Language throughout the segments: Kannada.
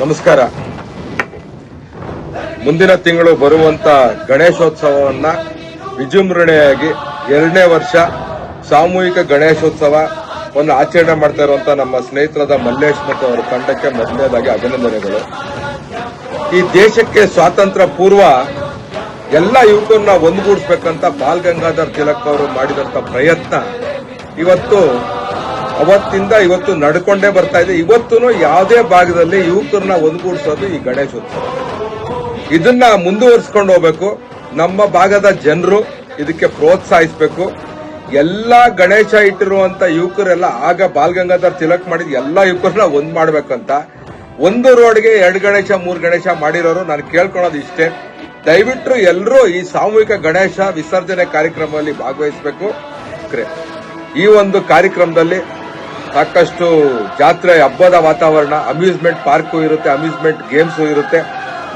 ನಮಸ್ಕಾರ. ಮುಂದಿನ ತಿಂಗಳು ಬರುವಂತ ಗಣೇಶೋತ್ಸವವನ್ನ ವಿಜೃಂಭಣೆಯಾಗಿ ಎರಡನೇ ವರ್ಷ ಸಾಮೂಹಿಕ ಗಣೇಶೋತ್ಸವವನ್ನು ಆಚರಣೆ ಮಾಡ್ತಾ ಇರುವಂತ ನಮ್ಮ ಸ್ನೇಹಿತರಾದ ಮಲ್ಲೇಶ್ ಮತ್ತು ಅವರ ತಂಡಕ್ಕೆ ಮೊದಲನೇದಾಗಿ ಅಭಿನಂದನೆಗಳು. ಈ ದೇಶಕ್ಕೆ ಸ್ವಾತಂತ್ರ್ಯ ಪೂರ್ವ ಎಲ್ಲ ಯುವಕರನ್ನ ಒಂದುಗೂಡಿಸ್ಬೇಕಂತ ಬಾಲ್ ಗಂಗಾಧರ್ ತಿಲಕ್ ಅವರು ಮಾಡಿದಂತ ಪ್ರಯತ್ನ ಇವತ್ತು ಅವತ್ತಿಂದ ಇವತ್ತು ನಡ್ಕೊಂಡೇ ಬರ್ತಾ ಇದೆ. ಇವತ್ತು ಯಾವುದೇ ಭಾಗದಲ್ಲಿ ಯುವಕರನ್ನ ಒಂದುಗೂಡಿಸೋದು ಈ ಗಣೇಶೋತ್ಸವ ಇದನ್ನ ಮುಂದುವರಿಸ್ಕೊಂಡು ಹೋಗ್ಬೇಕು. ನಮ್ಮ ಭಾಗದ ಜನರು ಇದಕ್ಕೆ ಪ್ರೋತ್ಸಾಹಿಸಬೇಕು. ಎಲ್ಲ ಗಣೇಶ ಇಟ್ಟಿರುವಂತ ಯುವಕರೆಲ್ಲ ಆಗ ಬಾಲ್ ಗಂಗಾಧರ್ ತಿಲಕ್ ಮಾಡಿದ ಎಲ್ಲ ಯುವಕರನ್ನ ಒಂದ್ ಮಾಡ್ಬೇಕಂತ. ಒಂದು ರೋಡ್ಗೆ ಎರಡು ಗಣೇಶ, ಮೂರು ಗಣೇಶ ಮಾಡಿರೋರು ನಾನು ಕೇಳ್ಕೊಳೋದು ಇಷ್ಟೇ. ದಯವಿಟ್ಟು ಎಲ್ಲರೂ ಈ ಸಾಮೂಹಿಕ ಗಣೇಶ ವಿಸರ್ಜನೆ ಕಾರ್ಯಕ್ರಮದಲ್ಲಿ ಭಾಗವಹಿಸಬೇಕು. ಈ ಒಂದು ಕಾರ್ಯಕ್ರಮದಲ್ಲಿ ಸಾಕಷ್ಟು ಜಾತ್ರೆ ಹಬ್ಬದ ವಾತಾವರಣ ಅಮ್ಯೂಸ್ಮೆಂಟ್ ಪಾರ್ಕು ಇರುತ್ತೆ ಅಮ್ಯೂಸ್ಮೆಂಟ್ ಗೇಮ್ಸು ಇರುತ್ತೆ.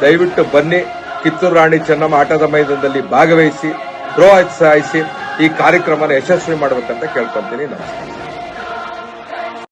ದಯವಿಟ್ಟು ಬನ್ನಿ, ಕಿತ್ತೂರು ರಾಣಿ ಚೆನ್ನಮ್ಮ ಆಟದ ಮೈದಾನದಲ್ಲಿ ಭಾಗವಹಿಸಿ ಪ್ರೋತ್ಸಾಹಿಸಿ ಈ ಕಾರ್ಯಕ್ರಮನ ಯಶಸ್ವಿ ಮಾಡಬೇಕಂತ ಕೇಳ್ಕೊಂತೀನಿ ನಮಸ್ಕಾರ.